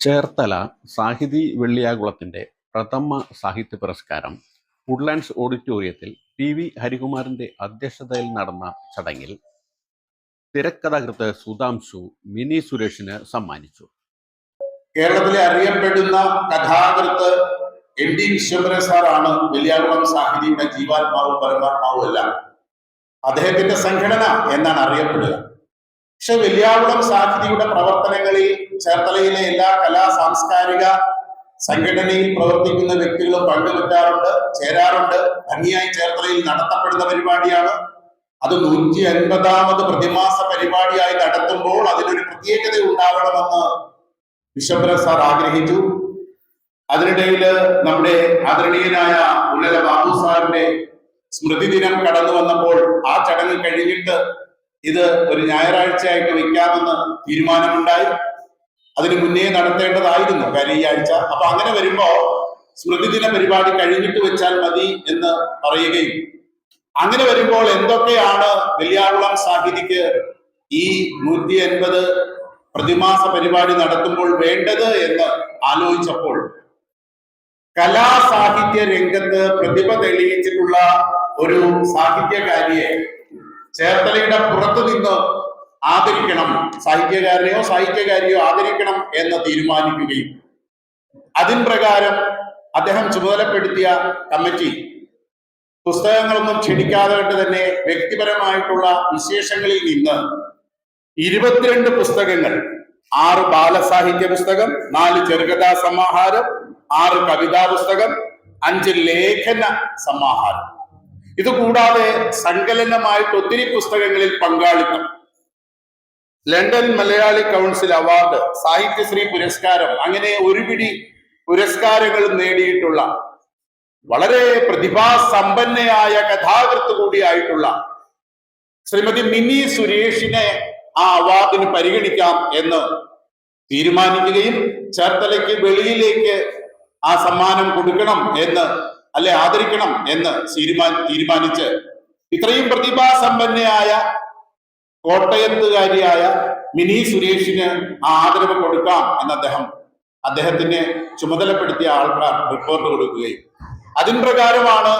ചേർത്തല സാഹിതി വെള്ളിയാകുളത്തിന്റെ പ്രഥമ സാഹിത്യ പുരസ്കാരം വുഡ്ലാൻഡ്സ് ഓഡിറ്റോറിയത്തിൽ പി വി ഹരികുമാറിന്റെ അധ്യക്ഷതയിൽ നടന്ന ചടങ്ങിൽ തിരക്കഥാകൃത്ത് സുധാംശു മിനി സുരേഷിന് സമ്മാനിച്ചു. കേരളത്തിലെ അറിയപ്പെടുന്ന കഥാകൃത്ത് എം ഡി വിശ്വംഭരൻ സാറാണ് വെള്ളിയാകുളം സാഹിതിയുടെ ജീവാത്മാവും പരമാത്മാവും എല്ലാം. അദ്ദേഹത്തിന്റെ സംഘടന എന്നാണ് അറിയപ്പെടുക. പക്ഷെ വെള്ളിയാകുളം സാഹിതിയുടെ പ്രവർത്തനങ്ങളിൽ ചേർത്തലയിലെ എല്ലാ കലാ സാംസ്കാരിക സംഘടനയിൽ പ്രവർത്തിക്കുന്ന വ്യക്തികളും പങ്കുപറ്റാറുണ്ട് ചേരാറുണ്ട്. ഭംഗിയായി ചേർത്തലയിൽ നടത്തപ്പെടുന്ന പരിപാടിയാണ്. അത് നൂറ്റി അൻപതാമത് പ്രതിമാസ പരിപാടിയായി നടത്തുമ്പോൾ അതിനൊരു പ്രത്യേകത ഉണ്ടാവണമെന്ന് വിശ്വംഭരൻ സാർ ആഗ്രഹിച്ചു. അതിനിടയിൽ നമ്മുടെ ആദരണീയനായ ഉന്നത ബാബു സാറിന്റെ സ്മൃതിദിനം കടന്നു വന്നപ്പോൾ ആ ചടങ്ങ് കഴിഞ്ഞിട്ട് ഇത് ഒരു ഞായറാഴ്ചയായിട്ട് വെക്കാമെന്ന് തീരുമാനമുണ്ടായി. അതിന് മുന്നേ നടത്തേണ്ടതായിരുന്നു കാര്യം ഈ ആഴ്ച. അപ്പൊ അങ്ങനെ വരുമ്പോ സ്മൃതിദിന പരിപാടി കഴിഞ്ഞിട്ട് വെച്ചാൽ മതി എന്ന് പറയുകയും. അങ്ങനെ വരുമ്പോൾ എന്തൊക്കെയാണ് വെള്ളിയാകുളം സാഹിതിക്ക് ഈ നൂറ്റി എൺപത് പ്രതിമാസ പരിപാടി നടത്തുമ്പോൾ വേണ്ടത് എന്ന് ആലോചിച്ചപ്പോൾ കലാസാഹിത്യ രംഗത്ത് പ്രതിഭ തെളിയിച്ചിട്ടുള്ള ഒരു സാഹിത്യകാരിയെ ചേർത്തലയുടെ പുറത്തു നിന്ന് ആദരിക്കണം സാഹിത്യകാരനെയോ സാഹിത്യകാരിയോ ആദരിക്കണം എന്ന് തീരുമാനിക്കുകയും. അതിൻ പ്രകാരം അദ്ദേഹം ചുമതലപ്പെടുത്തിയ കമ്മിറ്റി പുസ്തകങ്ങളൊന്നും ക്ഷണിക്കാതെ കണ്ട് തന്നെ വ്യക്തിപരമായിട്ടുള്ള വിശേഷങ്ങളിൽ നിന്ന് ഇരുപത്തിരണ്ട് പുസ്തകങ്ങൾ ആറ് ബാലസാഹിത്യ പുസ്തകം നാല് ചെറുകഥാ സമാഹാരം ആറ് കവിതാ പുസ്തകം അഞ്ച് ലേഖന സമാഹാരം. ഇത് കൂടാതെ സങ്കലനമായിട്ട് ഒത്തിരി പുസ്തകങ്ങളിൽ പങ്കാളിത്തം. London Malayali council award Sahityashree പുരസ്കാരം അങ്ങനെ ഒരുപിടി പുരസ്കാരങ്ങൾ നേടിയിട്ടുള്ള വളരെ പ്രതിഭാസമ്പന്നയായ കഥാകൃത്ത് കൂടിയായിട്ടുള്ള ശ്രീമതി മിനി സുരേഷിനെ ആ അവാർഡിന് പരിഗണിക്കാം എന്ന് തീരുമാനിക്കുകയും ചേർത്തലയ്ക്ക് വെളിയിലേക്ക് ആ സമ്മാനം കൊടുക്കണം എന്ന് അല്ലെ ആദരിക്കണം എന്ന് തീരുമാനി തീരുമാനിച്ച് ഇത്രയും പ്രതിഭാസമ്പന്നയായ കോട്ടയത്തുകാരിയായ മിനി സുരേഷിന് ആ ആദരവ് കൊടുക്കാം എന്ന് അദ്ദേഹം അദ്ദേഹത്തിനെ ചുമതലപ്പെടുത്തിയ ആൾക്കാർ റിപ്പോർട്ട് കൊടുക്കുകയും. അതിൻ പ്രകാരമാണ്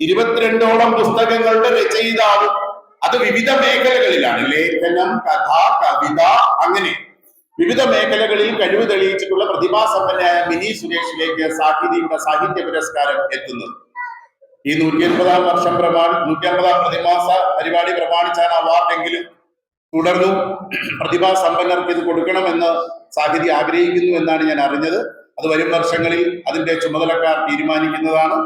ഇരുപത്തിരണ്ടോളം പുസ്തകങ്ങളുടെ രചയിതാവും അത് വിവിധ മേഖലകളിലാണ്. ലേഖനം കഥ കവിത അങ്ങനെ വിവിധ മേഖലകളിൽ കഴിവ് തെളിയിച്ചിട്ടുള്ള പ്രതിഭാസമ്പന്നയായ മിനി സുരേഷിലേക്ക് സാഹിതിയുടെ സാഹിത്യ പുരസ്കാരം എത്തുന്നത് ഈ നൂറ്റി അൻപതാം വർഷം പ്രമാണി നൂറ്റി അൻപതാം പ്രതിമാസ പരിപാടി പ്രമാണിച്ചാണ് അവാർഡെങ്കിലും തുടർന്നും പ്രതിഭാസമ്പന്നർക്ക് ഇത് കൊടുക്കണമെന്ന് സാഹിതി ആഗ്രഹിക്കുന്നു എന്നാണ് ഞാൻ അറിഞ്ഞത്. അത് വരും വർഷങ്ങളിൽ അതിന്റെ ചുമതലക്കാർ തീരുമാനിക്കുന്നതാണ്.